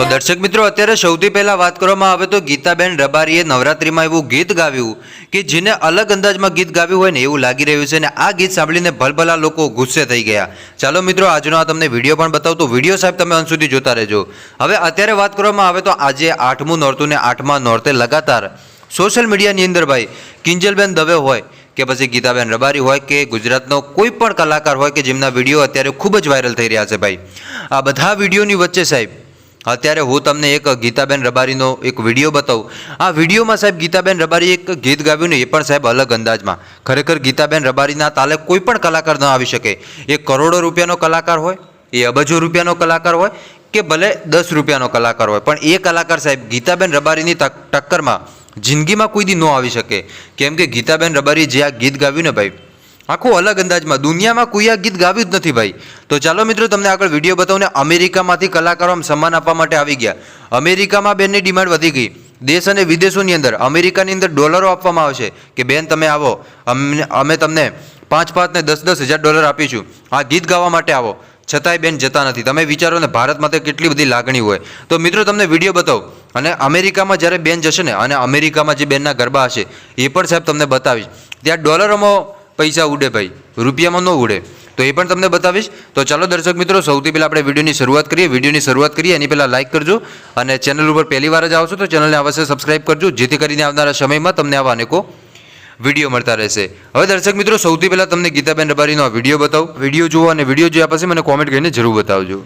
તો દર્શક મિત્રો, અત્યારે સૌથી પહેલા વાત કરવામાં આવે તો ગીતાબેન રબારીએ નવરાત્રીમાં એવું ગીત ગાવ્યું કે જેને અલગ અંદાજમાં ગીત ગાવ્યું હોય ને એવું લાગી રહ્યું છે અને આ ગીત સાંભળીને ભલભલા લોકો ગુસ્સે થઈ ગયા. ચાલો મિત્રો, આજનો આ તમને વીડિયો પણ બતાવતો. વીડિયો સાહેબ, તમે અંત સુધી જોતા રહેજો. હવે અત્યારે વાત કરવામાં આવે તો આજે આઠમું નોરતું ને આઠમા નોરતે લગાતાર સોશિયલ મીડિયાની અંદર ભાઈ, કિંજલબેન દવે હોય કે પછી ગીતાબેન રબારી હોય કે ગુજરાતનો કોઈ પણ કલાકાર હોય કે જેમના વીડિયો અત્યારે ખૂબ જ વાયરલ થઈ રહ્યા છે ભાઈ. આ બધા વિડીયોની વચ્ચે સાહેબ અત્યારે હું તમને એક ગીતાબેન રબારીનો એક વીડિયો બતાવું. આ વિડીયોમાં સાહેબ ગીતાબેન રબારી એક ગીત ગાવ્યું ને એ પણ સાહેબ અલગ અંદાજમાં. ખરેખર ગીતાબેન રબારીના તાલે કોઈ પણ કલાકાર ન આવી શકે. એ કરોડો રૂપિયાનો કલાકાર હોય, એ અબજો રૂપિયાનો કલાકાર હોય કે ભલે દસ રૂપિયાનો કલાકાર હોય. પણ એ કલાકાર સાહેબ ગીતાબેન રબારીની ટક્કરમાં જિંદગીમાં કોઈ દી ન આવી શકે. કેમ કે ગીતાબેન રબારી જે આ ગીત ગાવ્યું ને ભાઈ આખું અલગ અંદાજમાં. દુનિયામાં કોઈ આ ગીત ગાવ્યું જ નથી ભાઈ. તો ચાલો મિત્રો, તમને આગળ વીડિયો બતાવું અમેરિકામાંથી કલાકારો સમાન આપવા માટે આવી ગયા. અમેરિકામાં બેનની ડિમાન્ડ વધી ગઈ. દેશ અને વિદેશોની અંદર અમેરિકાની અંદર ડોલરો આપવામાં આવશે કે બેન તમે આવો. અમને અમે તમને પાંચ પાંચ ને દસ દસ હજાર ડોલર આપીશું. આ ગીત ગાવા માટે આવો. છતાંય બેન જતા નથી. તમે વિચારો ને ભારત માટે કેટલી બધી લાગણી હોય. તો મિત્રો, તમને વીડિયો બતાવો. અને અમેરિકામાં જ્યારે બેન જશે ને, અને અમેરિકામાં જે બેનના ગરબા હશે, એ પણ સાહેબ તમને બતાવીશ. ત્યાં ડોલરોમાં પૈસા ઉડે ભાઈ, રૂપિયામાં ન ઉડે. તો એ પણ તમને બતાવીશ. તો ચાલો દર્શક મિત્રો, સૌથી પહેલાં આપણે વિડીયોની શરૂઆત કરીએ. વિડીયોની શરૂઆત કરીએ, એની પહેલાં લાઇક કરજો અને ચેનલ ઉપર પહેલી વાર જ આવશો તો ચેનલને અવશ્ય સબસ્ક્રાઇબ કરજો, જેથી કરીને આવનારા સમયમાં તમને આવા અનેકો વીડિયો મળતા રહેશે. હવે દર્શક મિત્રો, સૌથી પહેલાં તમને ગીતાબેન રબારીનો આ વીડિયો બતાવો. વીડિયો જુઓ અને વીડિયો જોયા પછી મને કોમેન્ટ કરીને જરૂર બતાવજો.